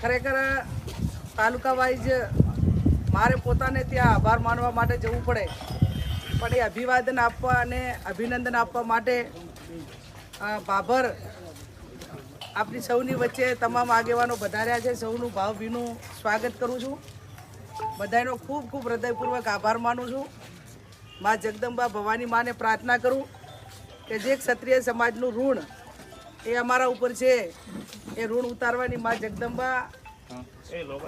ખરેખર તાલુકા વાઇઝ મારે પોતાને ત્યાં આભાર માનવા માટે જવું પડે. પણ એ અભિવાદન આપવા અને અભિનંદન આપવા માટે ભાભર આપણી સૌની વચ્ચે તમામ આગેવાનો વધાર્યા છે. સૌનું ભાવભીનું સ્વાગત કરું છું. બધાનો ખૂબ ખૂબ હૃદયપૂર્વક આભાર માનું છું. મા જગદંબા ભવાની માને પ્રાર્થના કરું કે જે ક્ષત્રિય સમાજનું ઋણ એ અમારા ઉપર છે, એ ઋણ ઉતારવાની મા જગદંબા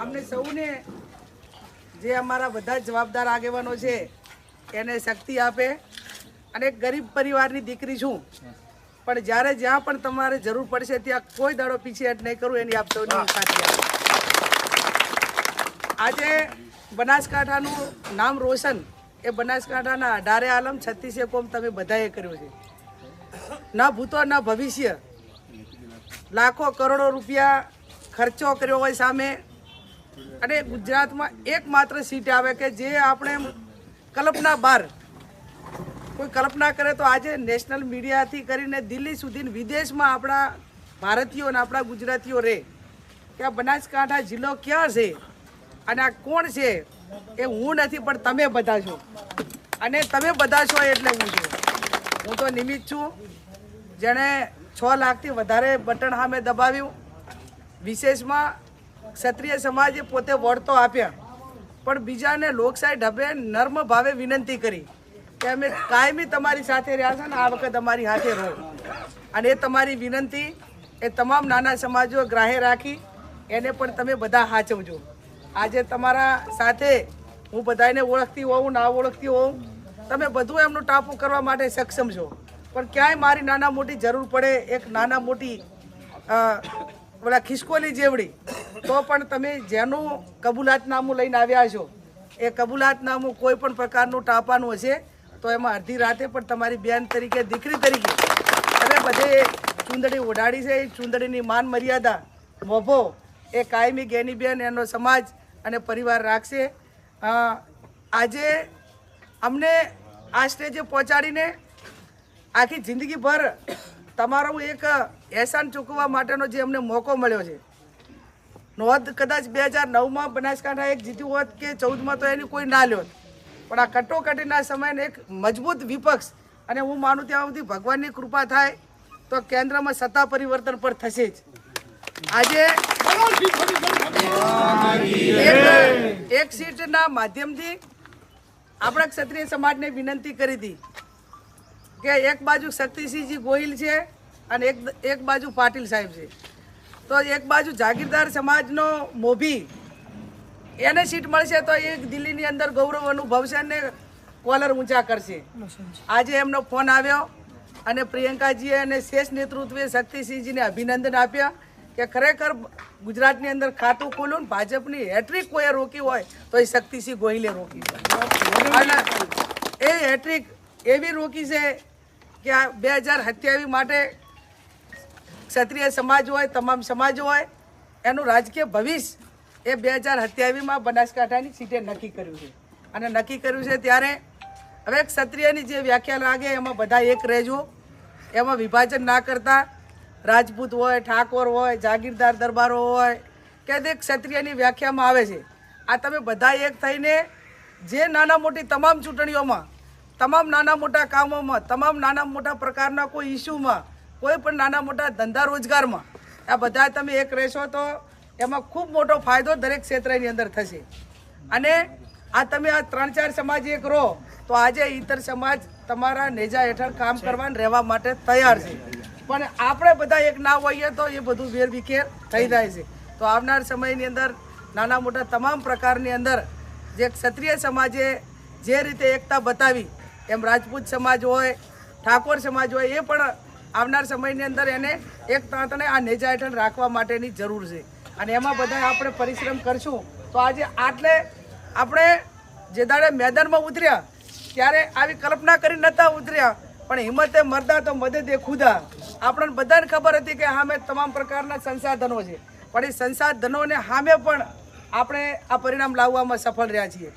અમને સૌને જે અમારા બધા જવાબદાર આગેવાનો છે, એને શક્તિ આપે. અને ગરીબ પરિવારની દીકરી છું. પણ જ્યારે જ્યાં પણ તમારે જરૂર પડશે, ત્યાં કોઈ દાડો પીછેહટ નહીં કરું, એની આપ સૌની ખાતરી આજે બનાસકાંઠાનું નામ રોશન એ બનાસકાંઠાના અઢારે આલમ છત્તીસે કોમ તમે બધાએ કર્યો છે. ના ભૂતો, ના ભવિષ્ય. લાખો, કરોડો રૂપિયા ખર્ચો કર્યો હોય સામે. અને ગુજરાતમાં એકમાત્ર સીટ આવે કે જે આપણે કલ્પના બહાર કોઈ કલ્પના કરે તો આજે નેશનલ મીડિયાથી કરીને દિલ્હી સુધી વિદેશમાં આપણા ભારતીયો અને આપણા ગુજરાતીઓ રહે કે આ બનાસકાંઠા જિલ્લો ક્યાં છે? અને આ કોણ છે? એ હું નથી, પણ તમે બધા છો. અને તમે બધા છો એટલે હું છું. હું તો નિમિત્ત છું. જેણે છ લાખથી વધારે બટન સામે દબાવ્યું. વિશેષમાં ક્ષત્રિય સમાજે પોતે વળતો આપ્યા. પણ બીજાને લોકશાહી ઢબે નર્મ ભાવે વિનંતી કરી. કે અમે કાયમી તમારી સાથે રહ્યા છે ને આ વખત અમારી સાથે રહો. અને એ તમારી વિનંતી, એ તમામ નાના સમાજો ગ્રાહે રાખી, એને પણ તમે બધા સાચવજો આજે તમારા સાથે હું બધાને ઓળખતી હોઉં, ના ઓળખતી હોઉં, તમે બધું એમનું ટાપુ કરવા માટે સક્ષમ છો. પણ ક્યાંય મારી નાના મોટી જરૂર પડે, એક નાના મોટી ઓલા ખિસકોલી જેવડી, તો પણ તમે જેનું કબૂલાતનામું લઈને આવ્યા છો. એ કબૂલાતનામું કોઈ પણ પ્રકારનું ટાપાનું હશે. તો એમાં અડધી રાતે પણ તમારી બેન તરીકે, દીકરી તરીકે તમે બધે ચૂંદડી ઉડાડી છે. એ ચૂંદડીની માન મર્યાદા મોભો એ કાયમી ગેની બેન, એનો સમાજ અને પરિવાર રાખશે. આજે અમને આ સ્ટેજે પહોંચાડીને આખી જિંદગીભર તમારો એક એહસાન ચૂકવવા માટેનો જે અમને મોકો મળ્યો છે. નોંધ કદાચ બે હજાર નવમાં બનાસકાંઠા એક જીત્યું હોત કે ચૌદમાં તો એની કોઈ ના લ્યોત. પણ આ કટોકટીના સમયને એક મજબૂત વિપક્ષ, અને હું માનું ત્યાં સુધી ભગવાનની કૃપા થાય, તો કેન્દ્રમાં સત્તા પરિવર્તન પણ થશે જ. આજે એક- સીટના માધ્યમથી આપણા ક્ષત્રિય સમાજને વિનંતી કરી હતી કે એક બાજુ શક્તિસિંહજી ગોહિલ છે અને એક એક બાજુ પાટીલ સાહેબ છે. તો એક બાજુ જાગીરદાર સમાજનો મોભી એને સીટ મળશે તો એ દિલ્હીની અંદર ગૌરવ અનુભવશે અને કોલર ઊંચા કરશે. આજે એમનો ફોન આવ્યો અને પ્રિયંકાજીએ અને શેષ નેતૃત્વે શક્તિસિંહજીને અભિનંદન આપ્યા કે ખરેખર ગુજરાતની અંદર ખાતું ખોલું ભાજપની હેટ્રિક કોઈએ રોકી હોય તો એ શક્તિસિંહ ગોહિલે રોકી અને એ હેટ્રિક એવી રોકી છે કે આ બે હજાર સત્યાવીસ માટે ક્ષત્રિય સમાજ હોય, તમામ સમાજ હોય, એનું રાજકીય ભવિષ્ય એ બે હજાર સત્યાવીસમાં બનાસકાંઠાની સીટે નક્કી કર્યું છે. અને નક્કી કર્યું છે ત્યારે હવે ક્ષત્રિયની જે વ્યાખ્યા લાગે, એમાં બધા એક રહેજો. એમાં વિભાજન ના કરતા રાજપૂત હોય, ઠાકોર હોય, જાગીરદાર દરબારો હોય, કે તે ક્ષત્રિયની વ્યાખ્યામાં આવે છે. આ તમે બધા એક થઈને જે નાના મોટી તમામ ચૂંટણીઓમાં, તમામ નાના મોટા કામોમાં, તમામ નાના મોટા પ્રકારના કોઈ ઇસ્યુમાં કોઈ પણ નાના મોટા ધંધા રોજગારમાં, આ બધા તમે એક રહેશો તો એમાં ખૂબ મોટો ફાયદો દરેક ક્ષેત્રની અંદર થશે. અને આ તમે આ ત્રણ ચાર સમાજ એક રહો, તો આજે ઇતર સમાજ તમારા નેજા હેઠળ કામ કરવા રહેવા માટે તૈયાર છે. પણ આપણે બધા એક ના હોઈએ તો એ બધું વેરવિખેર થઈ જાય છે. તો આવનાર સમયની અંદર નાના મોટા તમામ પ્રકારની અંદર જે ક્ષત્રિય સમાજે જે રીતે એકતા બતાવી, એમ રાજપૂત સમાજ હોય, ઠાકોર સમાજ હોય, એ પણ આવનાર સમયની અંદર એને એક તાંતને આ નેજા હેઠળ રાખવા માટેની જરૂર છે. અને એમાં બધા આપણે પરિશ્રમ કરશું. તો આજે આટલે આપણે જે દાડે મેદાનમાં ઉતર્યા ત્યારે આવી કલ્પના કરી નતા ઉતર્યા, પણ હિંમતે મરદા તો મદદે ખુદા. આપણને બધાને ખબર હતી કે સામે તમામ પ્રકારના સંસાધનો છે. પણ એ સંસાધનોને સામે પણ આપણે આ પરિણામ લાવવામાં સફળ રહ્યા છીએ.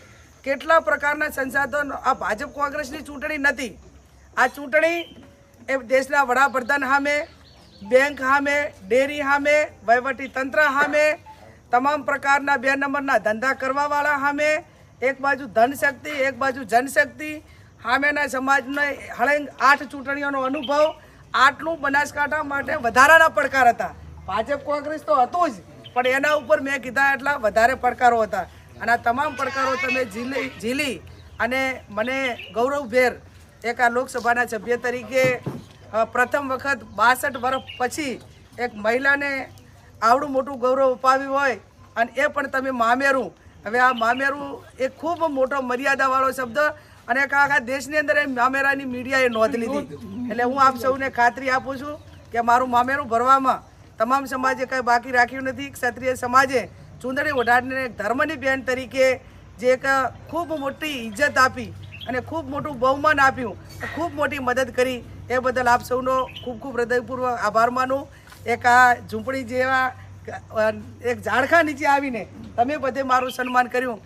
કેટલા પ્રકારના સંસાધનો, આ ભાજપ કોંગ્રેસની ચૂંટણી નથી. આ ચૂંટણી એ દેશના વડાપ્રધાન સામે બેંક સામે, ડેરી સામે, વહીવટી તંત્ર સામે, તમામ પ્રકારના બે નંબરના ધંધા કરવાવાળા સામે, એક બાજુ ધનશક્તિ એક બાજુ જનશક્તિ સામેના સમાજને હળંગ આઠ ચૂંટણીઓનો અનુભવ, આટલું બનાસકાંઠા માટે વધારાના પડકાર હતા. ભાજપ કોંગ્રેસ તો હતું જ, પણ એના ઉપર મેં કીધા એટલા વધારે પડકારો હતા. અને આ તમામ પડકારો તમે ઝીલી ઝીલી અને મને ગૌરવભેર એક આ લોકસભાના સભ્ય તરીકે પ્રથમ વખત બાસઠ વર્ષ પછી એક મહિલાને આવડું મોટું ગૌરવ અપાવ્યું હોય અને એ પણ તમે મામેરું. હવે આ મામેરું એ ખૂબ મોટો મર્યાદાવાળો શબ્દ અને આખા દેશની અંદર એ મામેરાની મીડિયાએ નોંધ લીધી. એટલે હું આપ સૌને ખાતરી આપું છું કે મારું મામેરું ભરવામાં તમામ સમાજે કંઈ બાકી રાખ્યું નથી. ક્ષત્રિય સમાજે ચૂંદડી ઓઢાડીને એક ધર્મની બહેન તરીકે જે એક ખૂબ મોટી ઇજ્જત આપી અને ખૂબ મોટું બહુમાન આપ્યું, ખૂબ મોટી મદદ કરી. એ બદલ આપ સૌનો ખૂબ ખૂબ હૃદયપૂર્વક આભાર માનું. એક આ ઝૂંપડી જેવા એક ઝાડખા નીચે આવીને તમે બધે મારું સન્માન કર્યું.